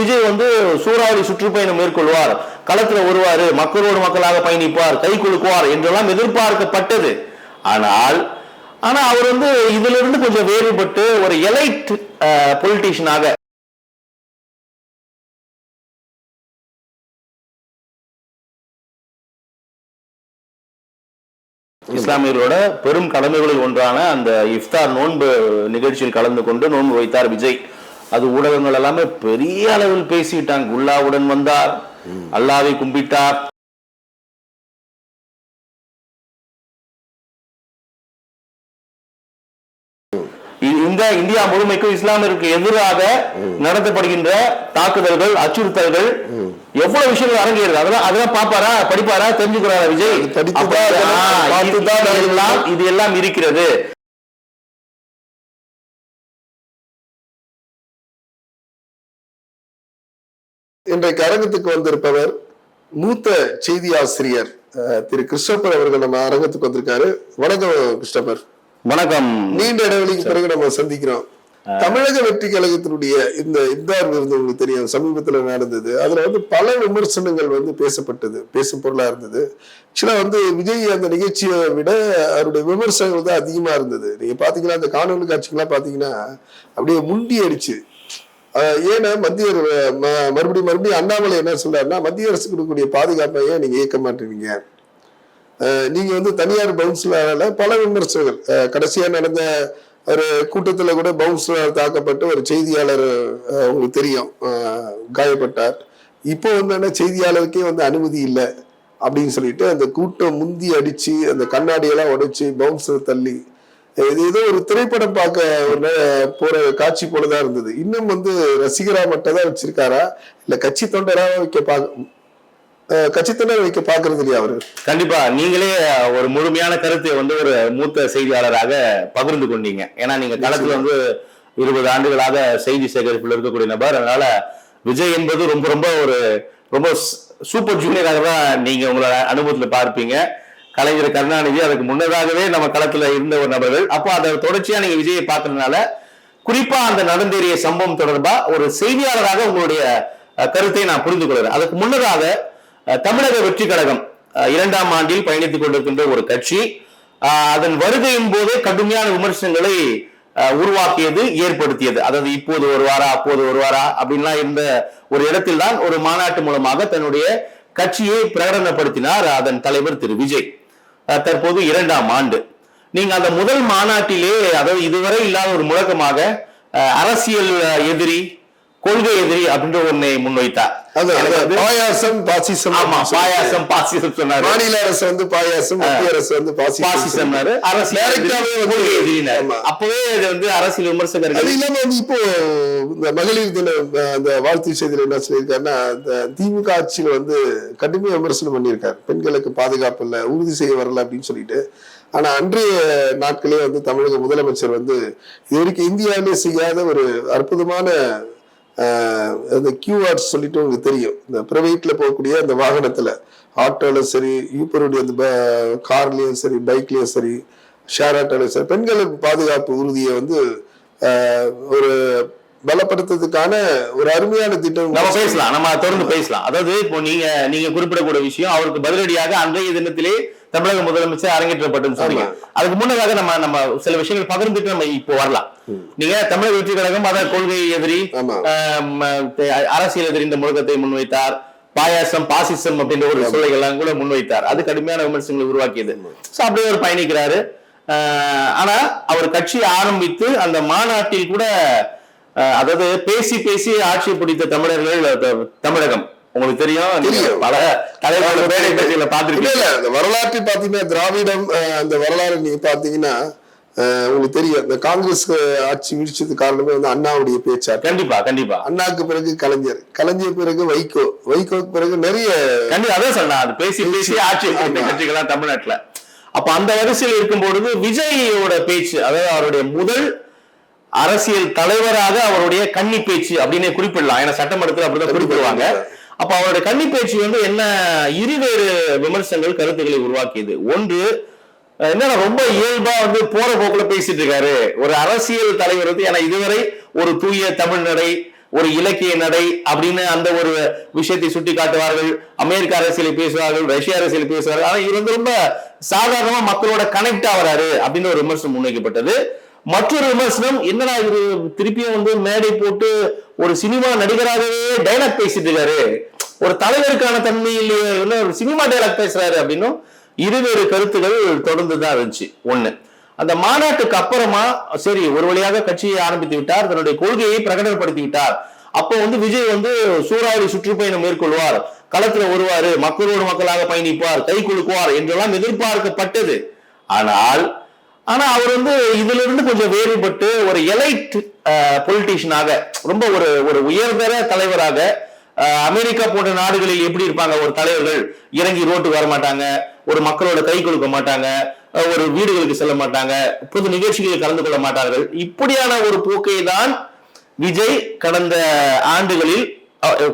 விஜய் வந்து சூறாவளி சுற்றுப்பயணம் மேற்கொள்வார். களத்துல வருவார். மக்களோடு மக்களாக பயணிப்பார். கை குலுக்குவார் என்றெல்லாம் எதிர்பார்க்கப்பட்டது. ஆனால் ஆனா அவர் வந்து இதுல இருந்து கொஞ்சம் வேறுபட்டு ஒரு எலைட் பொலிட்டீஷியனாக இஸ்லாமியர்களோட பெரும் கடமைகளில் ஒன்றான அந்த இஃப்தார் நோன்பு நிகழ்ச்சியில் கலந்து கொண்டு நோன்பு வைத்தார் விஜய். அது ஊடகங்கள் எல்லாமே பெரிய அளவில் பேசிட்டாங்க. குல்லாவுடன் வந்தார். அல்லாவை கும்பிட்டார். இந்த இந்தியா முழுமைக்கும் இஸ்லாமியருக்கு எதிராக நடத்தப்படுகின்ற தாக்குதல்கள் அச்சுறுத்தல்கள் எவ்வளவு விஷயங்கள் அரங்கேறுது. அதெல்லாம் அதெல்லாம் பாப்பாரா படிப்பாரா? தெரிஞ்சுக்கிறாரா விஜய்? இது எல்லாம் இருக்கிறது. இன்றைக்கு அரங்கத்துக்கு வந்திருப்பவர் மூத்த செய்தி ஆசிரியர் திரு கிறிஸ்டபர் அவர்கள் நம்ம அரங்கத்துக்கு வந்திருக்காரு. வணக்கம் கிறிஸ்டபர். வணக்கம். நீண்ட இடைவெளிக்கு பிறகு நம்ம சந்திக்கிறோம். தமிழக வெற்றி கழகத்தினுடைய இந்த இப்தார் விருது உங்களுக்கு தெரியும் சமீபத்துல நடந்தது. அதுல வந்து பல விமர்சனங்கள் வந்து பேசப்பட்டது பேசும் பொருளா இருந்தது. ஆக்சுவலா வந்து விஜய் அந்த நிகழ்ச்சியை விட அவருடைய விமர்சனங்கள் தான் அதிகமா இருந்தது. நீங்க பாத்தீங்கன்னா அந்த காணொலி காட்சிகள்லாம் பாத்தீங்கன்னா அப்படியே முண்டி அடிச்சு ஏன்னா மத்திய ம- மறுபடியும் மறுபடியும் அண்ணாமலை என்ன சொல்றாருன்னா மத்திய அரசு கொடுக்கக்கூடிய பாதுகாப்பை ஏன் நீங்க இயக்க மாட்டேறீங்க நீங்க வந்து தனியார் பவுன்சிலரால பல விமர்சனங்கள் கடைசியா நடந்த ஒரு கூட்டத்துல கூட பவுன்ஸ்லார் தாக்கப்பட்டு ஒரு செய்தியாளர் உங்களுக்கு தெரியும். காயப்பட்டார். இப்போ வந்து என்ன செய்தியாளருக்கே வந்து அனுமதி இல்லை அப்படின்னு சொல்லிட்டு அந்த கூட்டம் முந்தி அடிச்சு அந்த கண்ணாடியெல்லாம் உடைச்சு பவுன்சர் தள்ளி ஏதோ ஒரு திரைப்படம் பார்க்க போற காட்சி போலதான் இருந்தது. இன்னும் வந்து ரசிகரா மட்டும் தான் வச்சிருக்காரா? இல்ல கட்சி தொண்டரா வைக்க பாக்க அஹ் கட்சி தொண்டர் வைக்க பாக்குறது இல்லையா அவரு? கண்டிப்பா. நீங்களே ஒரு முழுமையான கருத்தை வந்து ஒரு மூத்த செய்தியாளராக பகிர்ந்து கொண்டீங்க. ஏன்னா நீங்க களத்துல வந்து இருபது ஆண்டுகளாக செய்தி சேகரிப்பில் இருக்கக்கூடிய நபர். அதனால விஜய் என்பது ரொம்ப ரொம்ப ஒரு ரொம்ப சூப்பர் ஜூனியராக தான் நீங்க உங்களோட அனுபவத்துல பார்ப்பீங்க. கலைஞர் கருணாநிதி அதுக்கு முன்னதாகவே நம்ம களத்துல இருந்த ஒரு நபர்கள். அப்போ அதை தொடர்ச்சியா நீங்க விஜயை பார்க்கறதுனால குறிப்பா அந்த நடந்தேறிய சம்பவம் தொடர்பா ஒரு செய்தியாளராக உங்களுடைய கருத்தை நான் புரிந்து கொள்கிறேன். அதுக்கு முன்னதாக தமிழக வெற்றி கழகம் அஹ், இரண்டாம் ஆண்டில் பயணித்துக் கொண்டிருக்கின்ற ஒரு கட்சி அதன் வருகையின் போதே கடுமையான விமர்சனங்களை உருவாக்கியது ஏற்படுத்தியது. அதாவது இப்போது ஒரு வாரா அப்போது ஒரு வாரா அப்படின்லாம் இருந்த ஒரு இடத்தில் தான் ஒரு மாநாட்டு மூலமாக தன்னுடைய கட்சியை பிரகடனப்படுத்தினார் அதன் தலைவர் திரு விஜய். தற்போது இரண்டாம் ஆண்டு. நீங்க அந்த முதல் மாநாட்டிலே அதாவது இதுவரை இல்லாத ஒரு முழக்கமாக அரசியல் எதிரி கொள்கை எதிரி அப்படின்ற ஒன்றை முன்வைத்தார். அது அது பாயாசம் பாசிசம். ஆமா பாயாசம் பாசிசம் சொன்னாரு. மாநில அரசு வந்து பாயாசம் மத்திய அரசு வந்து பாசிசம் வந்து- கொள்கை எதிரினாரு. அப்பவே இது வந்து அரசியல் அது விமர்சகர்கள் இல்லாம வந்து இப்போ இந்த மகளிர் தின அந்த வாழ்த்து செய்தியில என்ன சொல்லியிருக்காருன்னா இந்த திமுக ஆட்சியில் வந்து கடுமையா விமர்சனம் பண்ணியிருக்காரு. பெண்களுக்கு பாதுகாப்பு இல்லை உறுதி செய்ய வரல அப்படின்னு சொல்லிட்டு. ஆனா அன்றைய நாட்களே வந்து தமிழக முதலமைச்சர் வந்து இது வரைக்கும் இந்தியாவிலே செய்யாத ஒரு அற்புதமான அந்த கியூஆர்ஸ் சொல்லிட்டு உங்களுக்கு தெரியும். இந்த பிரைவேட்ல போகக்கூடிய அந்த வாகனத்துல ஆட்டோலையும் சரி யூப்பருடைய அந்த கார்லயும் சரி பைக்லயும் சரி ஷேர் ஆட்டோலையும் சரி பெண்களுக்கு பாதுகாப்பு உறுதியை வந்து ஒரு பலப்படுத்துறதுக்கான ஒரு அருமையான திட்டம். நம்ம பேசலாம். நம்ம தொடர்ந்து பேசலாம். அதாவது இப்போ நீங்க நீங்க குறிப்பிடக்கூடிய விஷயம் அவருக்கு பதிலடியாக அன்றைய தினத்திலே தமிழக முதலமைச்சர் அரங்கேற்றப்பட்டுன்னு சொன்னீங்க. அதுக்கு முன்னதாக நம்ம நம்ம சில விஷயங்கள் பகிர்ந்துட்டு நம்ம இப்போ வரலாம். நீங்க தமிழக வெற்றி கழகம் அதான் கொள்கை எதிரி அரசியல் எதிரி இந்த முழக்கத்தை முன்வைத்தார். பாயாசம் பாசிசம் அப்படின்ற ஒரு சொல்லைகள் எல்லாம் கூட முன்வைத்தார். அது கடுமையான விமர்சனங்களை உருவாக்கியது. சோ அப்படியே அவர் பயணிக்கிறாரு. ஆனா அவர் கட்சி ஆரம்பித்து அந்த மாநாட்டில் கூட அதாவது பேசி பேசி ஆட்சி பிடித்த தமிழர்கள் தமிழகம். உங்களுக்கு தெரியும். பல தலைவர்கள் மேடை பேச்சுகளை பார்த்திருக்கீங்க இல்ல அந்த வரலாற்றை பாத்தீங்கன்னா திராவிடம் அந்த வரலாறு நீங்க பாத்தீங்கன்னா அஹ், உங்களுக்கு தெரியும். இந்த காங்கிரஸ் ஆட்சி வீழ்ச்சதுக்கு காரணமே வந்து அண்ணாவுடைய பேச்சாட்டு கண்டிப்பா கண்டிப்பா. அண்ணாக்கு பிறகு கலைஞர். கலைஞர் பிறகு வைகோ. வைகோக்கு பிறகு நிறைய கண்டிப்பா அதான் சொன்னா அது பேசி பேசி ஆட்சி பிடித்த ஆமா. கட்சிகளா தமிழ்நாட்டுல. அப்ப அந்த வரிசையில் இருக்கும் பொழுது விஜயோட பேச்சு அதாவது அவருடைய முதல் அரசியல் தலைவராக அவருடைய கன்னி பேச்சு அப்படின்னு குறிப்பிடலாம். ஏன்னா சட்டமன்றத்தில் அப்படிதான் குறிப்பிடுவாங்க. அப்ப அவருடைய கன்னி பேச்சு வந்து என்ன இருவேறு விமர்சனங்கள் கருத்துக்களை உருவாக்கியது? ஒன்று அஹ், என்னன்னா ரொம்ப இயல்பா வந்து போற போக்குல பேசிட்டு இருக்காரு. ஒரு அரசியல் தலைவர் வந்து ஏன்னா இதுவரை ஒரு தூய தமிழ் நடை ஒரு இலக்கிய நடை அப்படின்னு அந்த ஒரு விஷயத்தை சுட்டி காட்டுவார்கள் அமெரிக்க அரசியலை பேசுவார்கள் ரஷ்ய அரசியலை பேசுவார்கள். ஆனா இவர் வந்து ரொம்ப சாதாரணமா மக்களோட கனெக்ட் ஆகிறாரு அப்படின்னு ஒரு விமர்சனம் முன்வைக்கப்பட்டது. மற்றொரு விமர்சனம் என்னடா இவரு திருப்பியும் வந்து மேடை போட்டு ஒரு சினிமா நடிகராகவே டைலாக் பேசிட்டு இருக்காரு. ஒரு தலைவருக்கான தன்மை இல்லையே ஒரு சினிமா டைலாக் பேசுறாரு அப்படின்னும் இருவேறு கருத்துகள் தொடர்ந்து தான் இருந்துச்சு. ஒண்ணு அந்த மாநாட்டுக்கு அப்புறமா சரி ஒரு வழியாக கட்சியை ஆரம்பித்து விட்டார் தன்னுடைய கொள்கையை பிரகடனப்படுத்தி விட்டார். அப்போ வந்து விஜய் வந்து சூறாவளி சுற்றுப்பயணம் மேற்கொள்வார் களத்துல வருவாரு மக்களோடு மக்களாக பயணிப்பார் கை குலுக்குவார் என்றெல்லாம் எதிர்பார்க்கப்பட்டது. ஆனால் ஆனா அவர் வந்து இதுல இருந்து கொஞ்சம் வேறுபட்டு ஒரு எலைட் பொலிட்டீஷியனாக ரொம்ப ஒரு ஒரு உயர்தர தலைவராக அமெரிக்கா போன்ற நாடுகளில் எப்படி இருப்பாங்க? ஒரு தலைவர்கள் இறங்கி ரோட்டுக்கு வர மாட்டாங்க ஒரு மக்களோட கை கொடுக்க மாட்டாங்க ஒரு வீடுகளுக்கு செல்ல மாட்டாங்க புது நிகழ்ச்சிகளில் கலந்து கொள்ள மாட்டார்கள். இப்படியான ஒரு போக்கை தான் விஜய் கடந்த ஆண்டுகளில்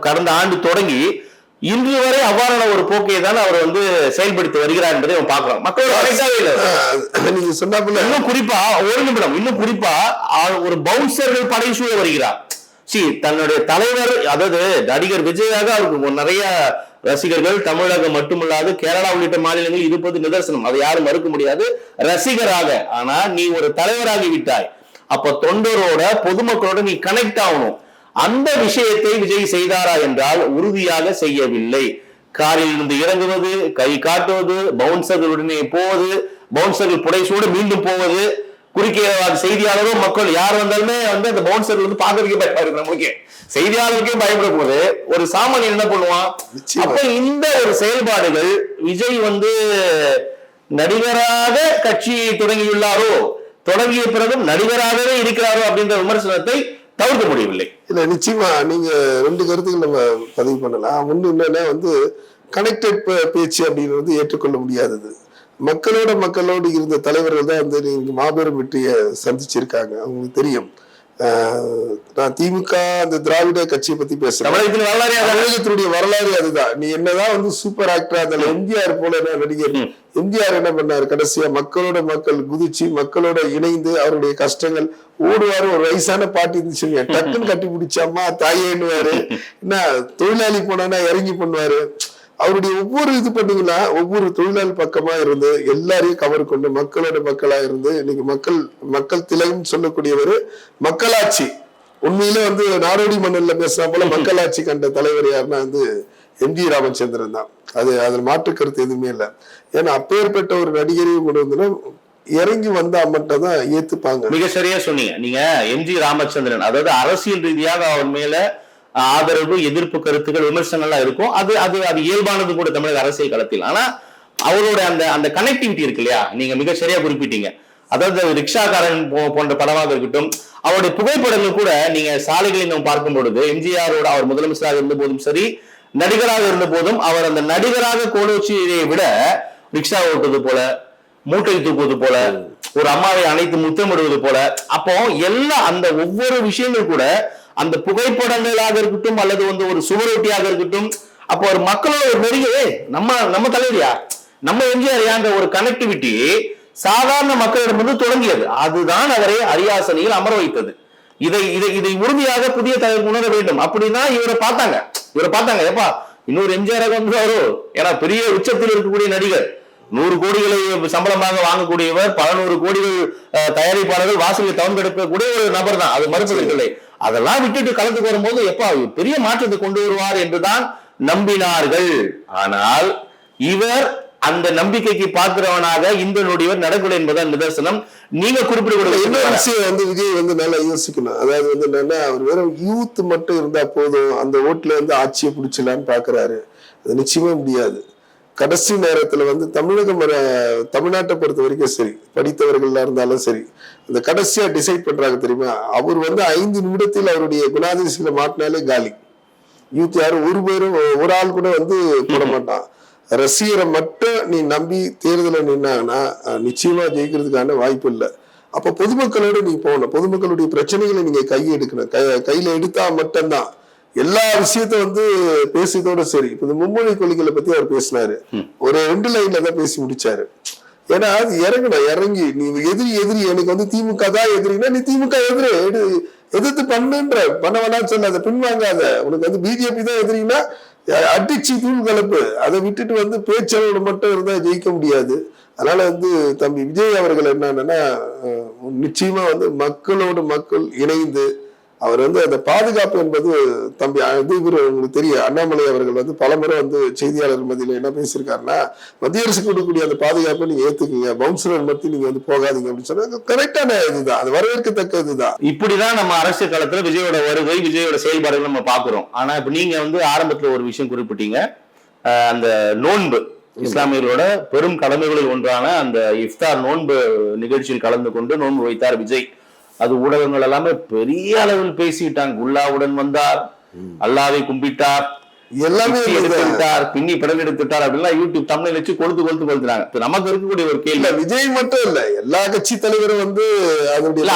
கடந்த ஆண்டு தொடங்கி இன்று வரை அவ்வாறான ஒரு போக்கை தான் அவர் வந்து செயல்படுத்தி வருகிறார் என்பதை நம்ம பார்க்கிறோம். மக்களோட நீங்க சொன்னாப்புல இன்னும் குறிப்பா ஒரு நிமிடம் இன்னும் குறிப்பா ஒரு பவுன்சர்கள் படை சூழ வருகிறார். சி தன்னுடைய தலைவர் அதாவது நடிகர் விஜயாக அவருக்கு நிறைய ரசிகர்கள் தமிழகம் மட்டுமல்லாது கேரளா உள்ளிட்ட மாநிலங்களில் இருப்பது நிதர்சனம். அதை யாரும் மறுக்க முடியாது. ரசிகராக ஆனா நீ ஒரு தலைவராகி விட்டாய். அப்ப தொண்டரோட பொதுமக்களோட நீ கனெக்ட் ஆகணும். அந்த விஷயத்தை விஜய் செய்தாரா என்றால் உறுதியாக செய்யவில்லை. காரில் இருந்து இறங்குவது கை காட்டுவது பவுன்சர்களுடனே போவது பவுன்சர்கள் புடைசூடு மீண்டும் போவது குறுக்கே செய்தியாளரோ மக்கள் யார் வந்தாலுமே வந்து அந்த பவுன்சர் வந்து பார்க்கறதுக்கே பயப்படுது நமக்கு செய்தியாளருக்கே பயப்பட போது ஒரு சாமானியன் என்ன பண்ணுவான். அப்ப இந்த ஒரு செயல்பாடுகள் விஜய் வந்து நடிகராக கட்சியை தொடங்கியுள்ளாரோ தொடங்கிய பிறகும் நடிகராகவே இருக்கிறாரோ அப்படின்ற விமர்சனத்தை தவிர்க்க முடியவில்லை. இல்ல நிச்சயமா நீங்க ரெண்டு கருத்துக்கள் நம்ம பதிவு பண்ணலாம். ஒண்ணு என்னன்னா வந்து கனெக்டட் பேச்சு அப்படின்னு வந்து ஏற்றுக்கொள்ள முடியாதது. மக்களோட மக்களோடு இருந்த தலைவர்கள் தான் வந்து நீங்க மாபெரும் வெற்றியை சந்திச்சிருக்காங்க. அவங்களுக்கு தெரியும். நான் திமுக அந்த திராவிட கட்சியை பத்தி பேசுறேன். வரலாறு தமிழகத்தினுடைய வரலாறு அதுதான். நீ என்னதான் வந்து சூப்பர் ஆக்டரா இருந்தாலும் எம்ஜிஆர் போல என்ன நடிகர்? எம்ஜிஆர் என்ன பண்ணாரு? கடைசியா மக்களோட மக்கள் குதிச்சு மக்களோட இணைந்து அவருடைய கஷ்டங்கள் ஓடுவாரு. ஒரு வயசான பாட்டி இருந்துச்சு டக்குன்னு கட்டி பிடிச்சாமா தாயேன்னுவாரு. என்ன தொழிலாளி போனானா இறங்கி பண்ணுவாரு. அவருடைய ஒவ்வொரு இது பண்ணீங்கன்னா ஒவ்வொரு தொழிலாளி பக்கமா இருந்து எல்லாரையும் கவர் கொண்டு மக்களோட மக்களா இருந்து இன்னைக்கு மக்கள் மக்கள் திலகம் சொல்லக்கூடியவர் மக்களாட்சி. உண்மையில வந்து நாடோடி மன்னன்ல பேசுனா போல மக்களாட்சி கண்ட தலைவர் யாருன்னா வந்து எம்ஜி ராமச்சந்திரன் தான். அது அதுல மாற்று கருத்து எதுவுமே இல்லை. ஏன்னா அப்பேற்பட்ட ஒரு நடிகரையும் கொண்டு வந்து இறங்கி வந்தா மட்டும் தான் ஏத்துப்பாங்க. மிக சரியா சொன்னீங்க. நீங்க எம்ஜி ராமச்சந்திரன். அதாவது அரசியல் ரீதியாக அவர் மேல ஆதரவு எதிர்ப்பு கருத்துக்கள் விமர்சனங்கள்லாம் இருக்கும். அது அது அது இயல்பானது கூட தமிழக அரசியல் களத்தில். ஆனா அவரோட அந்த அந்த கனெக்டிவிட்டி இருக்கு இல்லையா? நீங்க மிக சரியா குறிப்பிட்டீங்க. அதாவது ரிக்ஷாக்காரன் போ- போன்ற படமாக இருக்கட்டும் அவருடைய புகைப்படங்கள் கூட நீங்க சாலைகளில் நம்ம பார்க்கும் பொழுது எம்ஜிஆரோட அவர் முதலமைச்சராக இருந்த போதும் சரி நடிகராக இருந்த போதும் அவர் அந்த நடிகராக கோலோச்சியை விட ரிக்ஷா ஓட்டுவது போல மூட்டை தூக்குவது போல ஒரு அம்மாவை அனைத்து முத்தமிடுவது போல அப்போ எல்லா அந்த ஒவ்வொரு விஷயங்கள் கூட அந்த புகைப்படங்களாக இருக்கட்டும் அல்லது வந்து ஒரு சுவரொட்டியாக இருக்கட்டும் அப்போ ஒரு மக்களோட ஒரு நெருங்கியே நம்ம நம்ம தலைவரியா? நம்ம எம்ஜிஆர் ஒரு கனெக்டிவிட்டி சாதாரண மக்களிடமிருந்து தொடங்கியது. அதுதான் அவரை அரியாசனையில் அமர வைத்தது. இதை இதை இதை உறுதியாக புதிய தலைவர் உணர வேண்டும். அப்படின்னா இவரை பார்த்தாங்க. இவரை பார்த்தாங்க. ஏப்பா இன்னொரு எம்ஜிஆர் வந்துருவாரோ ஏன்னா பெரிய உச்சத்தில் இருக்கக்கூடிய நடிகர். நூறு கோடிகளை சம்பளமாக வாங்கக்கூடியவர் பல நூறு கோடிகள் தயாரிப்பாளர்கள் வாசலில் தவங்கெடுக்கக்கூடிய ஒரு நபர் தான் அது மறுப்பதற்கில்லை அதெல்லாம் விட்டுட்டு கலந்துக்கு வரும்போது எப்பா பெரிய மாற்றத்தை கொண்டு வருவார் என்றுதான் நம்பினார்கள். ஆனால் இவர் அந்த நம்பிக்கைக்கு பாத்திரவனாக இந்த நொடிவர் நடக்கவில்லை என்பதுதான் நிதர்சனம். நீங்க இன்னொரு குறிப்பிடக்கூடிய விஷயம் வந்து விஜய் வந்து நல்லா யோசிக்கணும். அதாவது வந்து என்னன்னா அவர் வெறும் யூத் மட்டும் இருந்தா போதும். அந்த ஓட்டுல வந்து ஆட்சியை பிடிச்சலான்னு பாக்குறாரு. அது நிச்சயமா முடியாது. கடைசி நேரத்துல வந்து தமிழகம் வர- தமிழ்நாட்டை பொறுத்த வரைக்கும் சரி படித்தவர்களா இருந்தாலும் சரி அந்த கடைசியா டிசைட் பண்றாங்க தெரியுமா? அவர் வந்து ஐந்து நிமிடத்தில் அவருடைய குணாதிசயில மாட்டினாலே காலி. யூத் யாரும் ஒரு பேரும் ஒரு ஆள் கூட வந்து போட மாட்டான். ரசிகரை மட்டும் நீ நம்பி தேர்தலில் நின்னாங்கன்னா அஹ், நிச்சயமா ஜெயிக்கிறதுக்கான வாய்ப்பு இல்லை. அப்ப பொதுமக்களோட நீ போகணும். பொதுமக்களுடைய பிரச்சனைகளை நீங்க கையை எடுக்கணும் கை- கையில எடுத்தா மட்டும்தான். எல்லா விஷயத்த வந்து பேசியதோட சரி. இப்ப இந்த மும்மொழி கொள்கைகளை பத்தி அவர் பேசினாரு. ஒரு ரெண்டு லைன்ல தான் பேசி முடிச்சாரு. ஏன்னா அது இறங்கணும் இறங்கி நீ எதிரி எதிரி எனக்கு வந்து திமுக தான் எதிரின்னா நீ திமுக எதிரி. எதிர்த்து பண்ணுன்ற பண்ண வேணாம்னு சொல்லாத பின்வாங்காத. உனக்கு வந்து பிஜேபி தான் எதிரிங்கன்னா அடிச்சு தூள் கலப்பு. அதை விட்டுட்டு வந்து பேச்சளவில் மட்டும் இருந்தா ஜெயிக்க முடியாது. அதனால வந்து தம்பி விஜய் அவர்கள் என்னன்னா நிச்சயமா வந்து மக்களோடு மக்கள் இணைந்து அவர் வந்து அந்த பாதுகாப்பு என்பது தம்பி அஹ், இது உங்களுக்கு தெரியும். அண்ணாமலை அவர்கள் வந்து பலமுறை வந்து செய்தியாளர் மத்தியில் என்ன பேசியிருக்காருன்னா மத்திய அரசு கொடுக்கக்கூடிய அந்த பாதுகாப்பை நீங்க ஏத்துக்கீங்க. பவுன்சரர் மத்தி நீங்க வந்து போகாதீங்க அப்படின்னு சொன்னா கரெக்டான இதுதான். அது வரவேற்கத்தக்க இதுதான். இப்படிதான் நம்ம அரசியல் காலத்துல விஜயோட வருகை விஜயோட செயல்பாடுகள் நம்ம பாக்குறோம் ஆனா இப்ப நீங்க வந்து ஆரம்பத்துல ஒரு விஷயம் குறிப்பிட்டீங்க. அந்த நோன்பு இஸ்லாமியர்களோட பெரும் கடமைகளில் ஒன்றான அந்த இஃப்தார் நோன்பு நிகழ்ச்சியில் கலந்து கொண்டு நோன்பு வைத்தார் விஜய். அது ஊடகங்கள் எல்லாமே பெரிய அளவில் பேசிட்டாங்க. குல்லாவுடன் வந்தார். அல்லாவை கும்பிட்டார். எல்லாமே பிச்சை இதுதான். எடுத்து விட்டார் பின்னி படம் எடுத்து விட்டார் அப்படிலாம் யூடியூப் தமிழில் வச்சு கொழுத்து கொழுத்து கொளுத்துறாங்க இப்ப நமக்கு இருக்கக்கூடிய ஒரு கேள்வி. விஜய் மட்டும் இல்ல. எல்லா கட்சி தலைவரும் வந்து அதனுடைய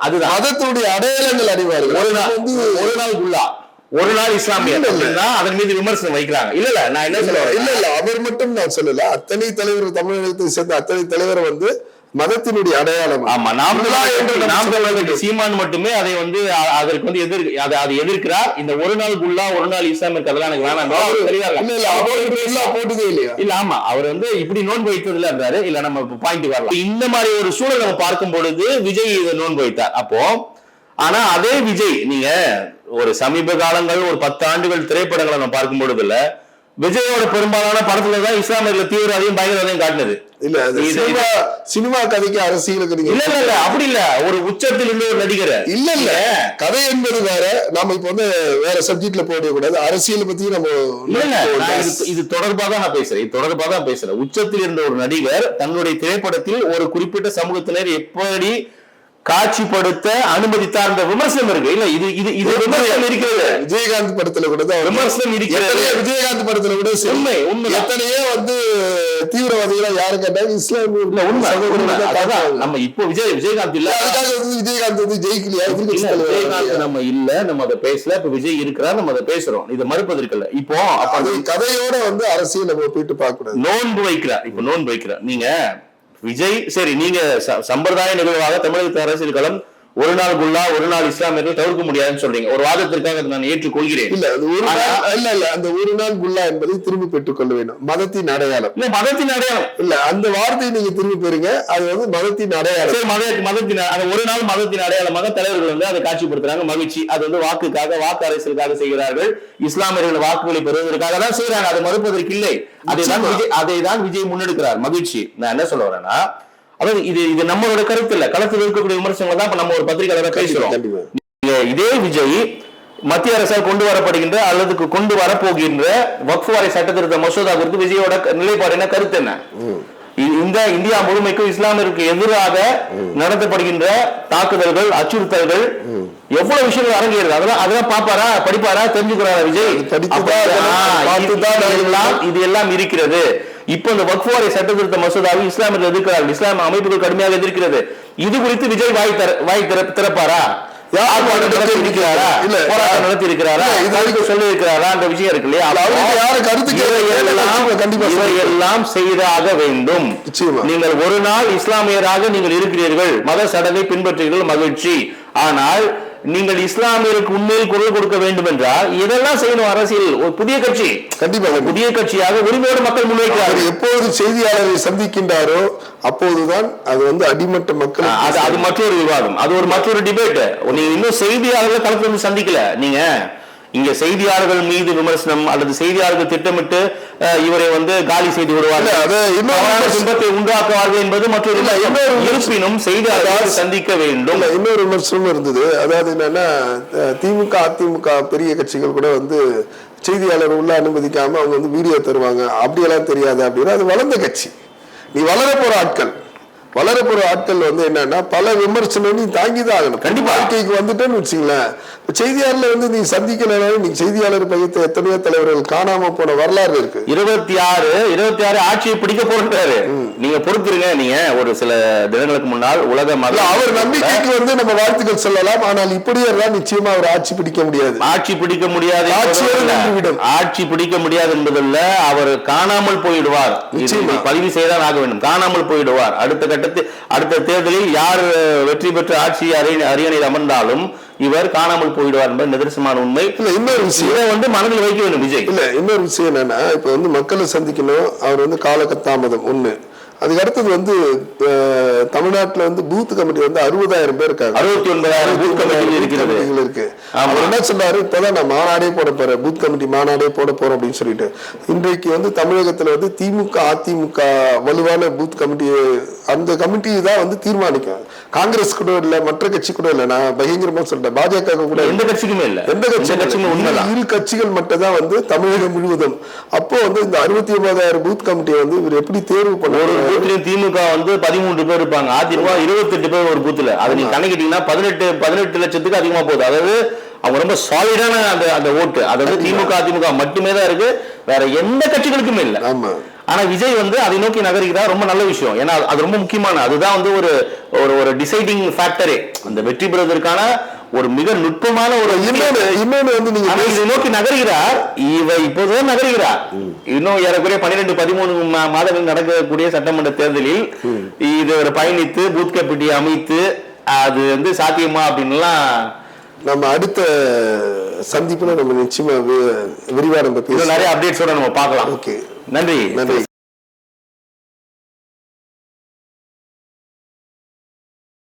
அதுதான். மதத்துடைய அடையாளங்கள் அறிவார்கள் ஒரு நாள் வந்து ஒரு நாள் குல்லா. ஒரு நாள் இஸ்லாமியர். அப்படின்னா அதன் மீது விமர்சனம் வைக்கிறாங்க. இல்ல இல்ல நான் என்ன இல்ல சொல்ல இல்ல இல்ல. அவர் மட்டும் நான் சொல்லல. அத்தனை தலைவர் தமிழகத்தை சேர்ந்த அத்தனை தலைவர் வந்து மதத்தினுடைய அடையாளம். ஆமா நாம் சீமான் மட்டுமே அதை வந்து அதற்கு வந்து எதிர் அதை அதை எதிர்க்கிறார். இந்த ஒரு நாள் குல்லா ஒரு நாள் இஸ்லாமியர் அதெல்லாம் எனக்கு வேணாம் போட்டதே இல்லையா? இல்ல ஆமா அவர் வந்து இப்படி நோன்பு வைத்ததுல இருந்தாரு இல்ல நம்ம பாயிண்ட் வரலாம். இந்த மாதிரி ஒரு சூழல் நம்ம பார்க்கும் பொழுது விஜய் இதை நோன்பு வைத்தார். அப்போ ஆனா அதே விஜய் நீங்க ஒரு சமீப காலங்கள் ஒரு பத்து ஆண்டுகள் திரைப்படங்களை நம்ம பார்க்கும் பொழுது இல்ல விஜயோட பெரும்பாலான படத்துல தான் இஸ்லாமியர்கள் தீவிரவாதியும் பயங்கரவாதியும் காட்டினது. இல்ல சினிமா சினிமா கதைக்கு அரசியலுக்கு நீங்க இல்ல இல்ல அப்படி இல்ல. ஒரு உச்சத்தில் இருந்த ஒரு நடிகர். இல்ல இல்ல. கதை என்பது வேற. நாம இப்ப வந்து வேற சப்ஜெக்ட்ல போட கூடாது. அரசியல் பத்தி நம்ம இது- இது தொடர்பா தான் நான் பேசுறேன். இது தொடர்பா தான் பேசுறேன். உச்சத்தில் இருந்த ஒரு நடிகர் தன்னுடைய திரைப்படத்தில் ஒரு குறிப்பிட்ட சமூகத்தினர் எப்படி காட்சிப்படுத்த அனுமதித்தார் என்ற விமர்சனம் இருக்கு. இல்ல இது இது இது விமர்சனம் இருக்கிறது. விஜயகாந்த் படத்துல கூட தான் விமர்சனம் இருக்கிறது. விஜயகாந்த் படத்துல கூட. உண்மை, உண்மைதான். எத்தனையோ வந்து தீவிரவாதிகளா யாரு கேட்டாங்க இஸ்லாமிய இல்ல உண்மை உண்மை. அதான். நம்ம இப்போ விஜய் விஜயகாந்த் இல்ல. அதுக்காக வந்து விஜயகாந்த் வந்து ஜெயிக்கலையா? விஜயகாந்த்? நம்ம இல்ல நம்ம அதை பேசல. இப்ப விஜய் இருக்கிறார் நம்ம அதை பேசுறோம். இதை மறுப்பதற்கு இல்ல. இப்போ அப்ப கதையோட வந்து அரசியல் நம்ம போயிட்டு பார்க்க கூடாது நோன்பு வைக்கிறார். இப்ப நோன்பு வைக்கிறார். நீங்க விஜய் சரி நீங்க ச- சம்பிரதாய நிகழ்வாக தமிழக அரசியல் களம் ஒரு நாள் குல்லா ஒரு நாள் இஸ்லாமியர்கள் தவிர்க்க முடியாதுன்னு சொல்றீங்க. ஒரு வாதத்திற்காக நான் ஏற்றுக்கொள்கிறேன். இல்ல அது ஒரு இல்ல இல்ல அந்த ஒரு நாள் குல்லா என்பதை திரும்பி பெற்றுக் கொள்ள வேண்டும். மதத்தின் அடையாளம். இல்ல மதத்தின் அடையாளம். இல்ல அந்த வார்த்தையை நீங்க திரும்பி பெறுங்க. அது வந்து மதத்தின் அடையாளம். சரி மத மதத்தின் அந்த ஒரு நாள் மதத்தின் அடையாளமாக தலைவர்கள் வந்து அதை காட்சிப்படுத்துறாங்க. மகிழ்ச்சி அது வந்து வாக்குக்காக வாக்கு அரசியலுக்காக செய்கிறார்கள். இஸ்லாமியர்கள் வாக்குகளை பெறுவதற்காக தான் செய்யறாங்க அதை மறுப்பதற்கு இல்லை. அதை தான். விஜய் அதை தான் விஜய் முன்னெடுக்கிறார். மகிழ்ச்சி. நான் என்ன சொல்ல வரேன்னா அதாவது இது இது நம்மளோட கருத்து இல்ல களத்தில் இருக்கக்கூடிய விமர்சனங்கள் தான் நம்ம ஒரு பத்திரிகையாளராக பேசுறோம். இதே விஜய் மத்திய அரசால் கொண்டு வரப்படுகின்ற அல்லது கொண்டு வரப்போகின்ற வக்ஃப் வாரிய சட்ட திருத்த மசோதா குறித்து விஜயோட நிலைப்பாடு என்ன கருத்து என்ன? இந்த இந்தியா முழுமைக்கும் இஸ்லாமியருக்கு எதிராக நடத்தப்படுகின்ற தாக்குதல்கள் அச்சுறுத்தல்கள் எவ்வளவு விஷயங்கள் அரங்கேறுது? அதெல்லாம் அதெல்லாம் பாப்பாரா? படிப்பாரா? தெரிஞ்சுக்கிறாரா விஜய்? இது எல்லாம் இருக்கிறது. இப்போ இந்த வக்ஃப் வாரிய சட்ட திருத்த மசோதாவை இஸ்லாமியர்கள் எதிர்க்கிறார்கள். இஸ்லாமிய அமைப்புகள் கடுமையாக எதிர்க்கிறது. இது குறித்து விஜய் வாய் தர வாய் திற- திறப்பாரா? நடத்தி இருக்கிறாரா? சொல்லி இருக்கிறாரா? அந்த விஷயம் இருக்கு இல்லையா? செய்தாக வேண்டும். நீங்கள் ஒரு நாள் இஸ்லாமியராக நீங்கள் இருக்கிறீர்கள். மத சடங்கை பின்பற்றுகிறீர்கள். மகிழ்ச்சி. ஆனால் நீங்கள் இஸ்லாமியருக்கு உண்மையில் குரல் கொடுக்க வேண்டும் என்றால் இதெல்லாம் செய்யணும் அரசியல். ஒரு புதிய கட்சி. கண்டிப்பா புதிய கட்சியாக உரிமையோடு மக்கள் முன்வைக்கிறார்கள். எப்போது செய்தியாளரை சந்திக்கின்றாரோ அப்போதுதான் அது வந்து அடிமட்ட மக்கள் அது அது மற்றொரு விவாதம். அது ஒரு மற்றொரு டிபேட் நீங்க இன்னும் செய்தியாளர்கள் களத்துல வந்து சந்திக்கல. நீங்க இங்க செய்தியாளர்கள் மீது விமர்சனம் அல்லது செய்தியாளர்கள் திட்டமிட்டு இவரை வந்து காலி செய்து விடுவார்கள். விமர்சனம். பிம்பத்தை உண்டாக்குவார்கள் என்பது மற்றொரு விமர்சனம். இருப்பினும் செய்தியாளர்கள் சந்திக்க வேண்டும். இன்னொரு விமர்சனமும் இருந்தது. அதாவது என்னன்னா திமுக அதிமுக பெரிய கட்சிகள் கூட வந்து செய்தியாளர் உள்ள அனுமதிக்காம அவங்க வந்து வீடியோ தருவாங்க. அப்படியெல்லாம் தெரியாது அப்படின்னா அது வளர்ந்த கட்சி. நீ வளர போற ஆட்கள். வளர போற ஆட்கள் வந்து என்னன்னா பல விமர்சனம் நீ தாங்கி தான் ஆகணும். கண்டிப்பா. வாழ்க்கைக்கு வந்துட்டேன்னு வச்சுங்களேன் செய்தியாளர்ல வந்து நீ சந்திக்கலனாலும் நீ செய்தியாளர் பகிர்த்த எத்தனையோ தலைவர்கள் காணாம போன வரலாறு இருக்கு. இருபத்தி ஆறு இருபத்தி ஆறு ஆட்சியை பிடிக்க போறாரு நீங்க பொறுத்துருங்க நீங்க ஒரு சில தினங்களுக்கு முன்னால் உலக மத அவர் நம்பிக்கைக்கு வந்து நம்ம வாழ்த்துக்கள் சொல்லலாம் ஆனால் இப்படியே எல்லாம் நிச்சயமா அவர் ஆட்சி பிடிக்க முடியாது. ஆட்சி பிடிக்க முடியாது. ஆட்சி பிடிக்க முடியாது என்பதல்ல அவர் காணாமல் போயிடுவார். பதிவு செய்தான் ஆக வேண்டும். காணாமல் போயிடுவார். அடுத்த கட்டத்தில் அடுத்த தேர்தலில் யார் வெற்றி பெற்று ஆட்சி அரியணை அரியணையில் அமர்ந்தாலும் இவர் காணாமல் போயிடுவார் என்பது நிதர்சனமான உண்மை. இல்ல இன்னொரு விஷயம். வந்து மனதில் வைக்க வேண்டும் விஜய். இல்ல இன்னொரு விஷயம் என்னன்னா இப்ப வந்து மக்களை சந்திக்கணும் அவர் வந்து காலகத்தாமதம் ஒண்ணு. அதுக்கு அடுத்தது வந்து தமிழ்நாட்டுல வந்து பூத் கமிட்டி வந்து அறுபதாயிரம் பேர் இருக்காங்க. அறுபத்தி ஒன்பதாயிரம் பூத் கமிட்டிகள் இருக்கிறது இருக்கு. அவர் என்ன சொன்னாரு? இப்பதான் நான் மாநாடே போட போறேன். பூத் கமிட்டி மாநாடே போட போறோம் அப்படின்னு சொல்லிட்டு. இன்றைக்கு வந்து தமிழகத்துல வந்து திமுக அதிமுக வலுவான பூத் கமிட்டி அந்த கமிட்டி தான் வந்து தீர்மானிக்கும். காங்கிரஸ் கூட இல்ல மற்ற கட்சி கூட இல்ல. நான் பயங்கரமா சொல்றேன். பாஜக கூட. எந்த கட்சிக்குமே இல்ல. எந்த கட்சி இரு கட்சிகள் மட்டும் தான் வந்து தமிழகம் முழுவதும். அப்போ வந்து இந்த அறுபத்தி ஒன்பதாயிரம் பூத் கமிட்டியை வந்து இவர் எப்படி தேர்வு பண்ணுவாரு பூத்லயும் திமுக வந்து பதிமூன்று பேர் இருப்பாங்க. அதிமுக இருபத்தெட்டு பேர் ஒரு பூத்துல அதை நீங்க கணக்கிட்டீங்கன்னா பதினெட்டு பதினெட்டு லட்சத்துக்கு அதிகமா போகுது. அதாவது அவங்க ரொம்ப சாலிடான அந்த அந்த ஓட்டு அதாவது திமுக அதிமுக மட்டுமே தான் இருக்கு. வேற எந்த கட்சிகளுக்குமே இல்ல. ஆனா விஜய் வந்து அதை நோக்கி நகர்கிறார். ரொம்ப நல்ல விஷயம். ஏன்னா அது ரொம்ப முக்கியமான அதுதான் வந்து ஒரு ஒரு ஒரு டிசைடிங் ஃபேக்டரே அந்த வெற்றி பெறுவதற்கான ஒரு மிக நுட்பமான ஒரு இன்னொன்னு வந்து நீங்க இதை நோக்கி நகர்கிறார். இவ இப்போதுதான் நகர்கிறார். இன்னும் ஏறக்குறைய பன்னிரெண்டு பதிமூணு மாதங்கள் நடக்கக்கூடிய சட்டமன்ற தேர்தலில் இது ஒரு பயணித்து பூத் கமிட்டி அமைத்து அது வந்து சாத்தியமா அப்படின்லாம் நம்ம அடுத்த சந்திப்புல நம்ம நிச்சயமா வி- விரிவா நம்ம நிறைய அப்டேட்ஸோட நம்ம பார்க்கலாம். ஓகே. நன்றி. நன்றி.